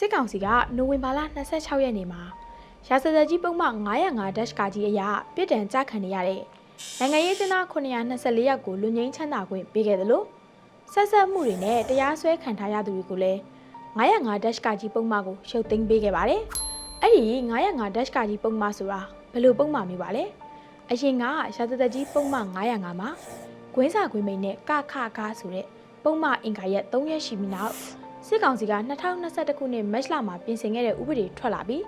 စစ်ကောင်စီကနိုဝင်ဘာလ26ရက်နေ့မှာရာဇသက်ကြီးပုံမှန်905ဒက်ရှ်ကာကြီးအရပြစ်ဒဏ်ကြခံနေရတဲ့နိုင်ငံရေးကျင်းသား924ယောက်ကိုလူငင်းချမ်းသာခွင့်ပေးခဲ့တယ်လို့ဆက်ဆက်မှုတွေနဲ့တရားစွဲခံထားရသူတွေကိုလည်း905ဒက်ရှ်ကာကြီးပုံမှန်ကိုရှုပ်သိမ်းပေးခဲ့ပါတယ်။အဲ့ဒီ905ဒက်ရှ်ကာကြီးပုံမှန်ဆိုတာဘယ်လိုပုံမှန်မျိုးပါလဲ။အရင်ကရာဇသက်ကြီးပုံမှန်905မှာကွင်းစာခွင်းမိန်နဲ့ကခခဆိုတဲ့ပုံမှန်အင်္ဂါရက်3ရက်ရှိပြီနောက် စစ်ကောင်စီက2021ခုနှစ်မတ်လမှာပြင်ဆင်ခဲ့တဲ့ဥပဒေထွက်လာပြီး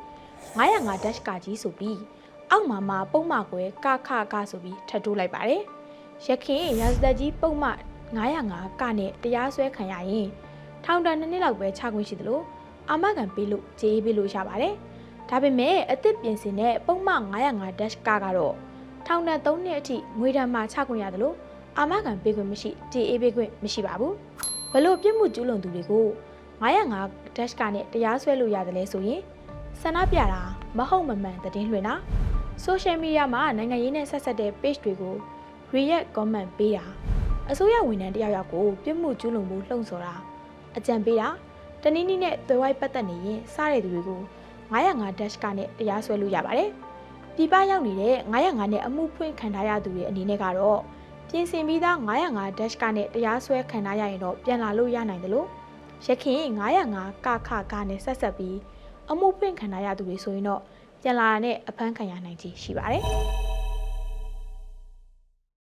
905 dash ကာကြီးဆိုပြီးအောက်မှာမှာပုံမှန်ကွယ်ကခခဆိုပြီးထပ်တိုးလိုက်ပါတယ်။ရခင်ရာဇသက်ကြီးပုံမှန်905ကနဲ့တရားစွဲခံရရင်ထောင်ဒဏ်2နှစ်လောက်ပဲချခွင့်ရှိသလိုအာမခံပေးလို့ကြေးပေးလို့ရပါတယ်။ဒါပေမဲ့အသစ်ပြင်ဆင်တဲ့ပုံမှန်905 dash ကကတော့ထောင်ဒဏ်3နှစ်အထိငွေဒဏ်မှချခွင့်ရသလိုအာမခံပေးခွင့်မရှိကြေးပေးခွင့်မရှိပါဘူး။ ဘလို့ပြစ်မှုကျူးလွန်သူတွေကို905 dash ကနဲ့တရားစွဲလို့ရတယ်လဲဆိုရင်ဆန္ဒပြတာမဟုတ်မမှန်သတင်းလွှင့်တာ social media မှာနိုင်ငံရေးနဲ့ဆက်ဆက်တဲ့ page တွေကို react comment ပေးတာအစိုးရဝန်ထမ်းတယောက်ယောက်ကိုပြစ်မှုကျူးလွန်မှုလှုံ့ဆော်တာအကြံပေးတာတနည်းနည်းနဲ့သွယ်ဝိုက်ပတ်သက်နေရင်စားတဲ့သူတွေကို905 dash ကနဲ့တရားစွဲလို့ရပါတယ်ပြည်ပရောက်နေတဲ့905နဲ့အမှုဖွင့်ခံထားရသူတွေအနေနဲ့ကတော့ ပြင်ဆင်ပြီးသား905 dash ကနဲ့တရားစွဲခံထားရရင်တော့ပြန်လာလို့ရနိုင်တယ်လို့ရခင်905ကခကနဲ့ဆက်ဆက်ပြီးအမှုဖွင့်ခံရသူတွေဆိုရင်တော့ပြန်လာတာနဲ့အဖမ်းခံရနိုင်ခြင်းရှိပါတယ်